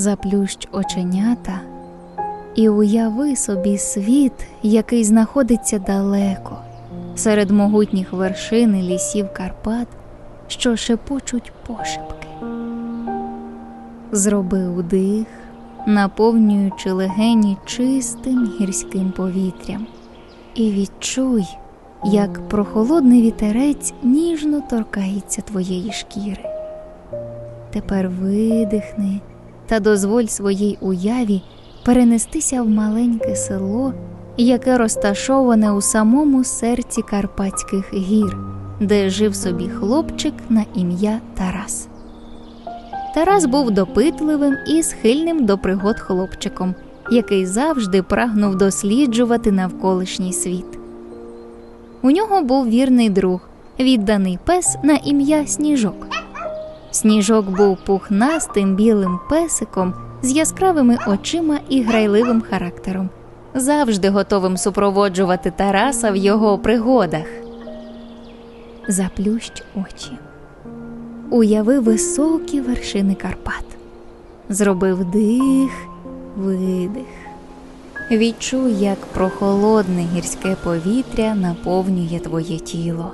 Заплющ оченята і уяви собі світ, який знаходиться далеко, серед могутніх вершин і лісів Карпат, що шепочуть пошепки. Зроби удих, наповнюючи легені чистим гірським повітрям, і відчуй, як прохолодний вітерець ніжно торкається твоєї шкіри. Тепер видихни та дозволь своїй уяві перенестися в маленьке село, яке розташоване у самому серці Карпатських гір, де жив собі хлопчик на ім'я Тарас. Тарас був допитливим і схильним до пригод хлопчиком, який завжди прагнув досліджувати навколишній світ. У нього був вірний друг, відданий пес на ім'я Сніжок. Сніжок був пухнастим білим песиком з яскравими очима і грайливим характером, завжди готовим супроводжувати Тараса в його пригодах. Заплющ очі. Уяви високі вершини Карпат. Зроби вдих, видих. Відчуй, як прохолодне гірське повітря наповнює твоє тіло.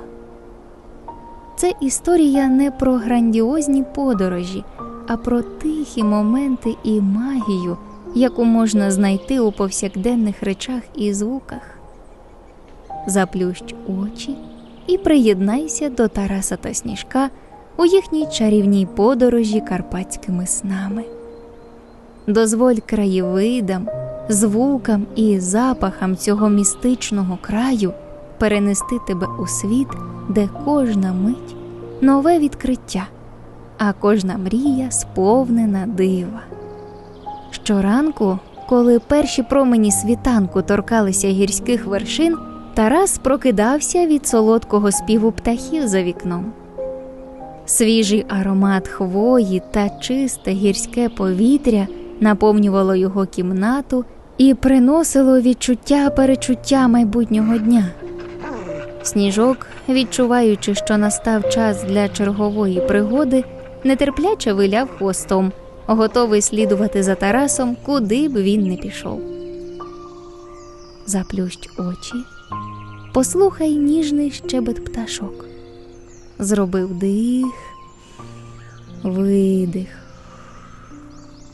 Це історія не про грандіозні подорожі, а про тихі моменти і магію, яку можна знайти у повсякденних речах і звуках. Заплющ очі і приєднайся до Тараса та Сніжка у їхній чарівній подорожі карпатськими снами. Дозволь краєвидам, звукам і запахам цього містичного краю перенести тебе у світ, де кожна мить нове відкриття, а кожна мрія сповнена дива. Щоранку, коли перші промені світанку торкалися гірських вершин, Тарас прокидався від солодкого співу птахів за вікном. Свіжий аромат хвої та чисте гірське повітря наповнювало його кімнату і приносило відчуття перечуття майбутнього дня. Сніжок, відчуваючи, що настав час для чергової пригоди, нетерпляче виляв хвостом, готовий слідувати за Тарасом, куди б він не пішов. Заплющ очі, послухай ніжний щебет пташок. Зроби вдих, видих.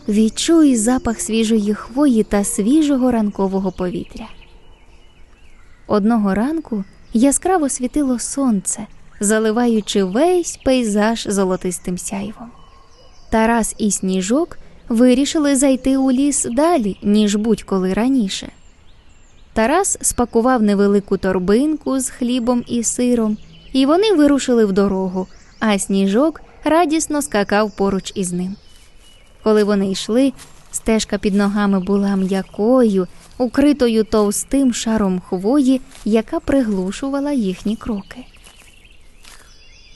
Відчуй запах свіжої хвої та свіжого ранкового повітря. Одного ранку яскраво світило сонце, заливаючи весь пейзаж золотистим сяйвом. Тарас і сніжок вирішили зайти у ліс далі, ніж будь-коли раніше. Тарас спакував невелику торбинку з хлібом і сиром, і вони вирушили в дорогу, а сніжок радісно скакав поруч із ним. Коли вони йшли, стежка під ногами була м'якою, укритою товстим шаром хвої, яка приглушувала їхні кроки.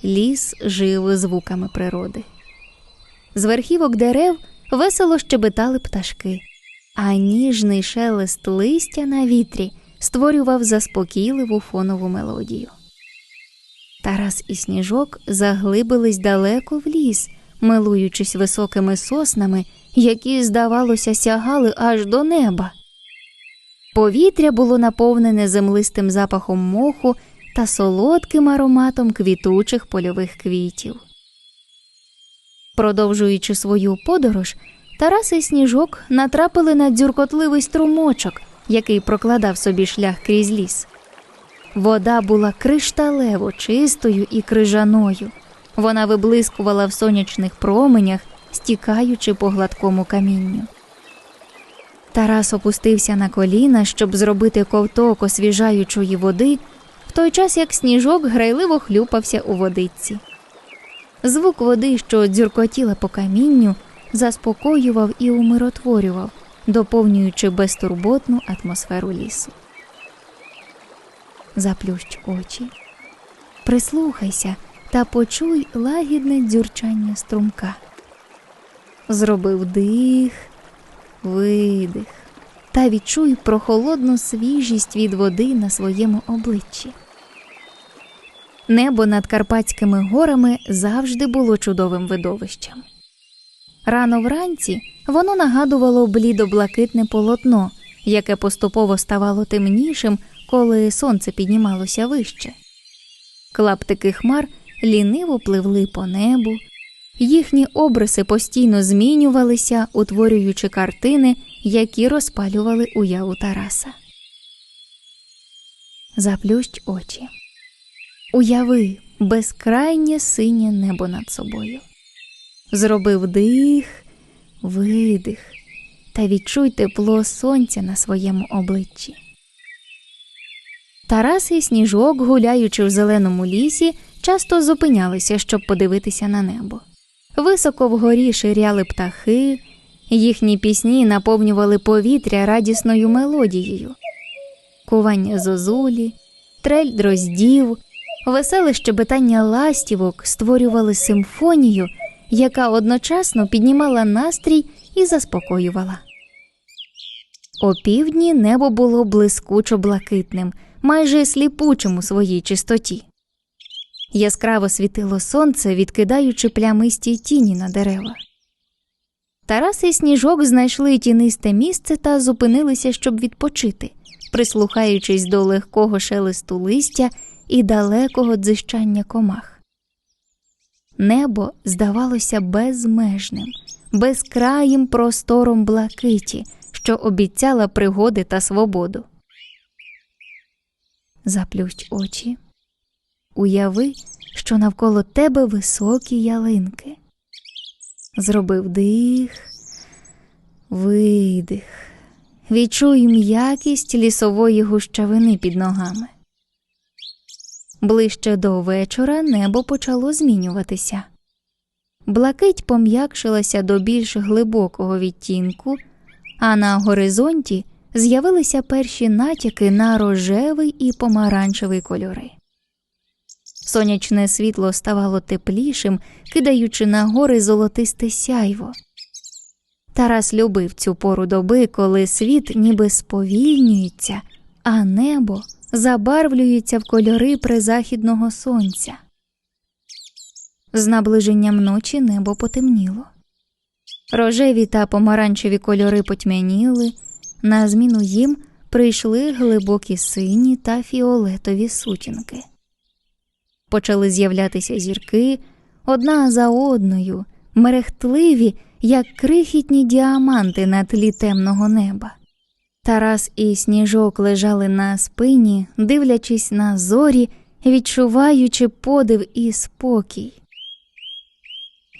Ліс жив звуками природи. З верхівок дерев весело щебетали пташки, а ніжний шелест листя на вітрі створював заспокійливу фонову мелодію. Тарас і сніжок заглибились далеко в ліс, милуючись високими соснами, які, здавалося, сягали аж до неба. Повітря було наповнене землистим запахом моху та солодким ароматом квітучих польових квітів. Продовжуючи свою подорож, Тарас і сніжок натрапили на дзюркотливий струмочок, який прокладав собі шлях крізь ліс. Вода була кришталево чистою і крижаною. Вона виблискувала в сонячних променях, стікаючи по гладкому камінню. Тарас опустився на коліна, щоб зробити ковток освіжаючої води, в той час як сніжок грайливо хлюпався у водичці. Звук води, що дзюркотіла по камінню, заспокоював і умиротворював, доповнюючи безтурботну атмосферу лісу. Заплющ очі, прислухайся та почуй лагідне дзюрчання струмка. Зроби вдих, видих та відчуй прохолодну свіжість від води на своєму обличчі. Небо над Карпатськими горами завжди було чудовим видовищем. Рано вранці воно нагадувало блідо-блакитне полотно, яке поступово ставало темнішим, коли сонце піднімалося вище. Клаптики хмар ліниво пливли по небу, їхні обриси постійно змінювалися, утворюючи картини, які розпалювали уяву Тараса. Заплющ очі. Уяви безкрайнє синє небо над собою. Зроби вдих, видих та відчуй тепло сонця на своєму обличчі. Тарас і сніжок, гуляючи в зеленому лісі, часто зупинялися, щоб подивитися на небо. Високо вгорі ширяли птахи, їхні пісні наповнювали повітря радісною мелодією. Кування зозулі, трель дроздів, веселе щебетання ластівок створювали симфонію, яка одночасно піднімала настрій і заспокоювала. Опівдні небо було блискучо блакитним, майже сліпучим у своїй чистоті. Яскраво світило сонце, відкидаючи плямисті тіні на дерева. Тарас і сніжок знайшли тінисте місце та зупинилися, щоб відпочити, прислухаючись до легкого шелесту листя і далекого дзищання комах. Небо здавалося безмежним, безкраїм простором блакиті, що обіцяла пригоди та свободу. Заплющ очі. Уяви, що навколо тебе високі ялинки. Зроби вдих, видих, відчуй м'якість лісової гущавини під ногами. Ближче до вечора небо почало змінюватися. Блакить пом'якшилася до більш глибокого відтінку, а на горизонті з'явилися перші натяки на рожевий і помаранчевий кольори. Сонячне світло ставало теплішим, кидаючи на гори золотисте сяйво. Тарас любив цю пору доби, коли світ ніби сповільнюється, а небо забарвлюється в кольори призахідного сонця. З наближенням ночі небо потемніло. Рожеві та помаранчеві кольори потьмяніли, на зміну їм прийшли глибокі сині та фіолетові сутінки. Почали з'являтися зірки одна за одною, мерехтливі, як крихітні діаманти на тлі темного неба. Тарас і сніжок лежали на спині, дивлячись на зорі, відчуваючи подив і спокій.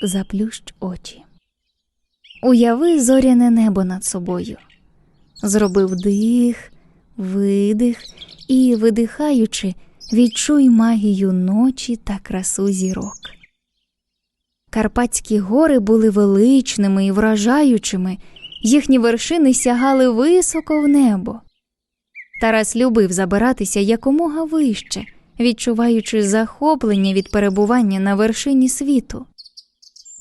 Заплющ очі. Уяви зоряне небо над собою. Зроби вдих, видих і, видихаючи, відчуй магію ночі та красу зірок. Карпатські гори були величними і вражаючими, їхні вершини сягали високо в небо. Тарас любив забиратися якомога вище, відчуваючи захоплення від перебування на вершині світу.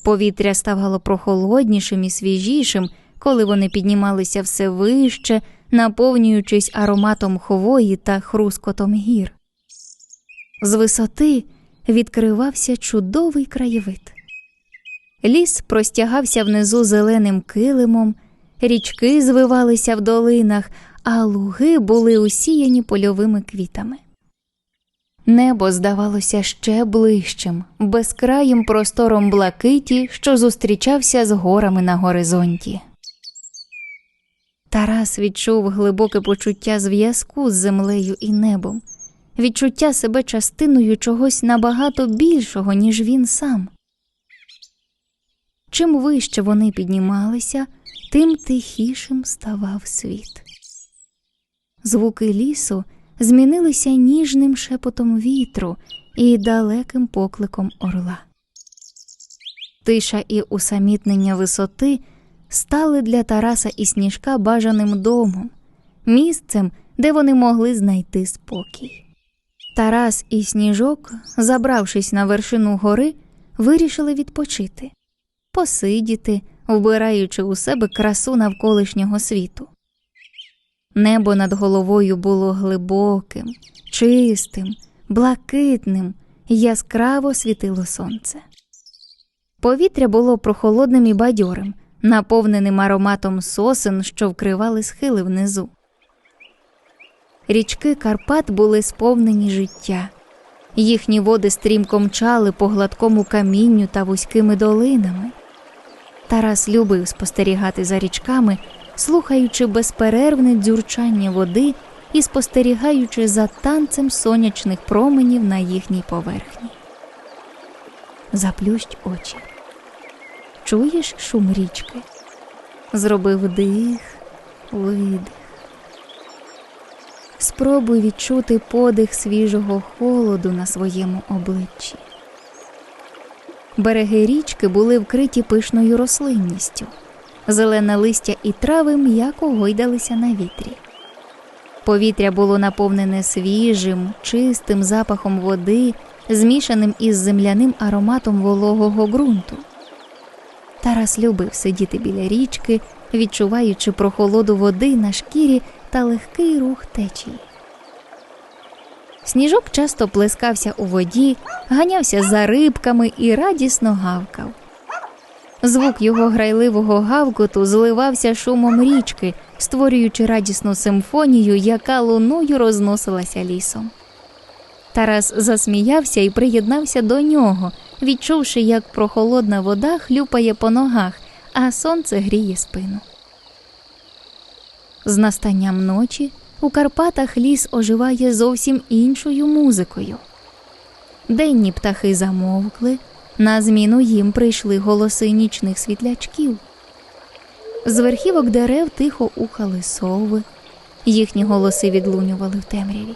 Повітря ставало прохолоднішим і свіжішим, коли вони піднімалися все вище, наповнюючись ароматом хвої та хрускотом гір. З висоти відкривався чудовий краєвид. Ліс простягався внизу зеленим килимом, річки звивалися в долинах, а луги були усіяні польовими квітами. Небо здавалося ще ближчим, безкраїм простором блакиті, що зустрічався з горами на горизонті. Тарас відчув глибоке почуття зв'язку з землею і небом, відчуття себе частиною чогось набагато більшого, ніж він сам. Чим вище вони піднімалися, тим тихішим ставав світ. Звуки лісу змінилися ніжним шепотом вітру і далеким покликом орла. Тиша і усамітнення висоти стали для Тараса і сніжка бажаним домом, місцем, де вони могли знайти спокій. Тарас і сніжок, забравшись на вершину гори, вирішили відпочити, посидіти, вбираючи у себе красу навколишнього світу. Небо над головою було глибоким, чистим, блакитним, яскраво світило сонце. Повітря було прохолодним і бадьорим, наповненим ароматом сосен, що вкривали схили внизу. Річки Карпат були сповнені життя. Їхні води стрімко мчали по гладкому камінню та вузькими долинами. Тарас любив спостерігати за річками, слухаючи безперервне дзюрчання води і спостерігаючи за танцем сонячних променів на їхній поверхні. Заплющ очі. Чуєш шум річки? Зробив дих, видих. Спробуй відчути подих свіжого холоду на своєму обличчі. Береги річки були вкриті пишною рослинністю. Зелене листя і трави м'яко гойдалися на вітрі. Повітря було наповнене свіжим, чистим запахом води, змішаним із земляним ароматом вологого ґрунту. Тарас любив сидіти біля річки, відчуваючи прохолоду води на шкірі та легкий рух течії. Сніжок часто плескався у воді, ганявся за рибками і радісно гавкав. Звук його грайливого гавкоту зливався шумом річки, створюючи радісну симфонію, яка луною розносилася лісом. Тарас засміявся і приєднався до нього, відчувши, як прохолодна вода хлюпає по ногах, а сонце гріє спину. З настанням ночі у Карпатах ліс оживає зовсім іншою музикою. Денні птахи замовкли, на зміну їм прийшли голоси нічних світлячків. З верхівок дерев тихо ухали сови, їхні голоси відлунювали в темряві.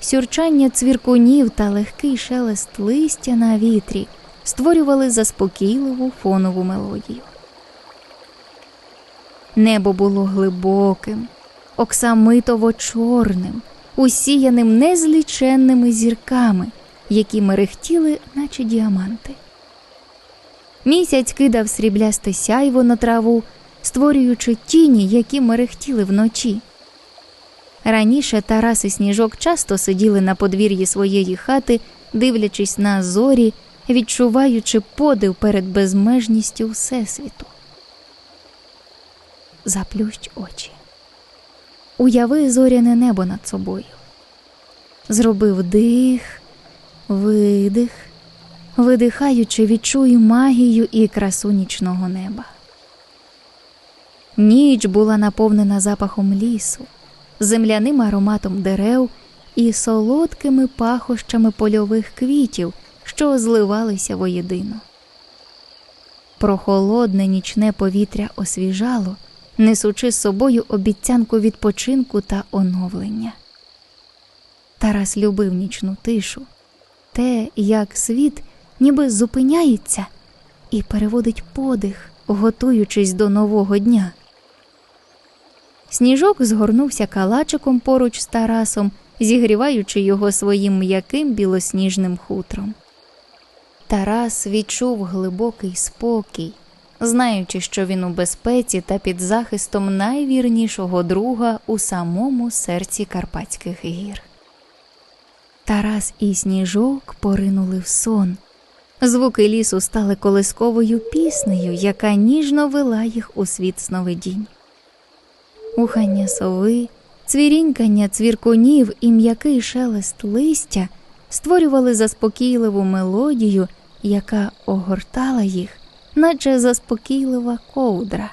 Сюрчання цвіркунів та легкий шелест листя на вітрі створювали заспокійливу фонову мелодію. Небо було глибоким, оксамитово чорним, усіяним незліченними зірками, які мерехтіли, наче діаманти. Місяць кидав сріблясте сяйво на траву, створюючи тіні, які мерехтіли вночі. Раніше Тарас і Сніжок часто сиділи на подвір'ї своєї хати, дивлячись на зорі, відчуваючи подив перед безмежністю Всесвіту. Заплющ очі. Уяви зоряне небо над собою. Зробив дих, видих, видихаючи, відчуй магію і красу нічного неба. Ніч була наповнена запахом лісу, земляним ароматом дерев і солодкими пахощами польових квітів, що зливалися воєдино. Прохолодне нічне повітря освіжало, несучи з собою обіцянку відпочинку та оновлення. Тарас любив нічну тишу, те, як світ ніби зупиняється і переводить подих, готуючись до нового дня. Сніжок згорнувся калачиком поруч з Тарасом, зігріваючи його своїм м'яким білосніжним хутром. Тарас відчув глибокий спокій, знаючи, що він у безпеці та під захистом найвірнішого друга у самому серці Карпатських гір. Тарас і сніжок поринули в сон. Звуки лісу стали колисковою піснею, яка ніжно вела їх у світ сновидінь. Ухання сови, цвірінькання цвіркунів і м'який шелест листя створювали заспокійливу мелодію, яка огортала їх, наче заспокійлива ковдра.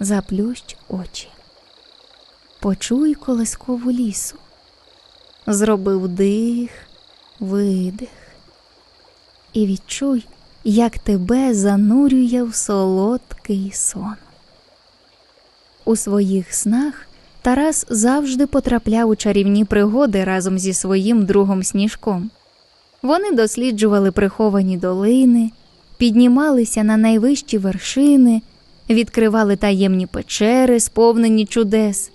Заплющ очі. Почуй колискову лісу. Зробив дих, видих. І відчуй, як тебе занурює в солодкий сон. У своїх снах Тарас завжди потрапляв у чарівні пригоди разом зі своїм другом Сніжком. Вони досліджували приховані долини, піднімалися на найвищі вершини, відкривали таємні печери, сповнені чудес.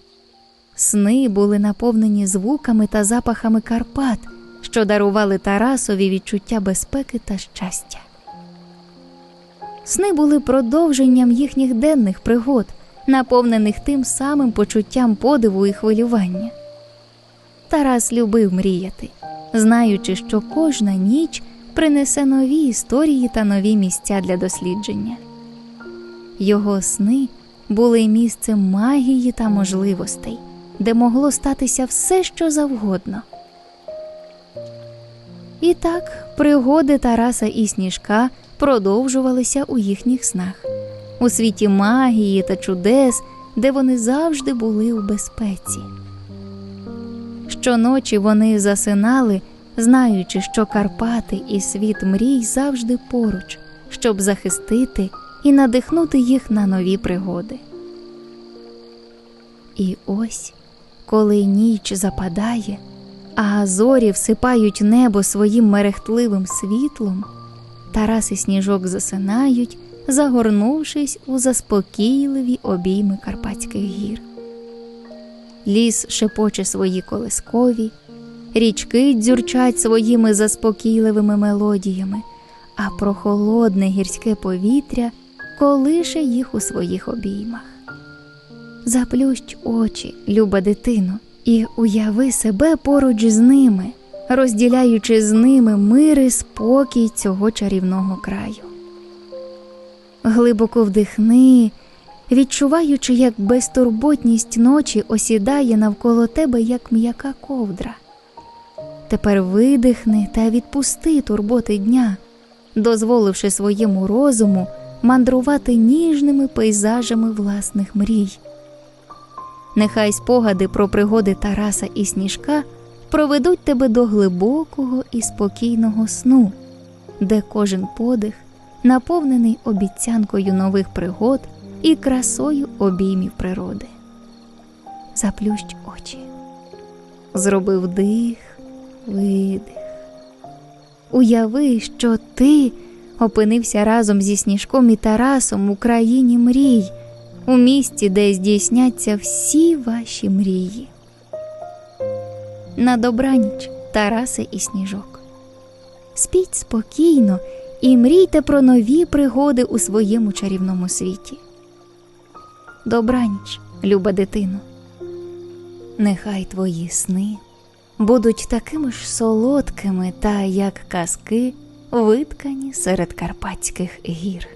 Сни були наповнені звуками та запахами Карпат, що дарували Тарасові відчуття безпеки та щастя. Сни були продовженням їхніх денних пригод, наповнених тим самим почуттям подиву і хвилювання. Тарас любив мріяти, знаючи, що кожна ніч принесе нові історії та нові місця для дослідження. Його сни були місцем магії та можливостей, де могло статися все, що завгодно. І так пригоди Тараса і Сніжка продовжувалися у їхніх снах, у світі магії та чудес, де вони завжди були у безпеці. Щоночі вони засинали, знаючи, що Карпати і світ мрій завжди поруч, щоб захистити і надихнути їх на нові пригоди. І ось, коли ніч западає, а зорі всипають небо своїм мерехтливим світлом, Тарас і сніжок засинають, загорнувшись у заспокійливі обійми Карпатських гір. Ліс шепоче свої колискові, річки дзюрчать своїми заспокійливими мелодіями, а прохолодне гірське повітря колише їх у своїх обіймах. Заплющ очі, люба дитино, і уяви себе поруч з ними, розділяючи з ними мир і спокій цього чарівного краю. Глибоко вдихни, відчуваючи, як безтурботність ночі осідає навколо тебе, як м'яка ковдра. Тепер видихни та відпусти турботи дня, дозволивши своєму розуму мандрувати ніжними пейзажами власних мрій. Нехай спогади про пригоди Тараса і Сніжка проведуть тебе до глибокого і спокійного сну, де кожен подих наповнений обіцянкою нових пригод і красою обіймів природи. Заплющ очі, зроби вдих, видих. Уяви, що ти опинився разом зі Сніжком і Тарасом у країні мрій, у місті, де здійсняться всі ваші мрії. На добраніч, Тараси і Сніжок. Спіть спокійно і мрійте про нові пригоди у своєму чарівному світі. Добраніч, люба дитино. Нехай твої сни будуть такими ж солодкими та як казки, виткані серед карпатських гір.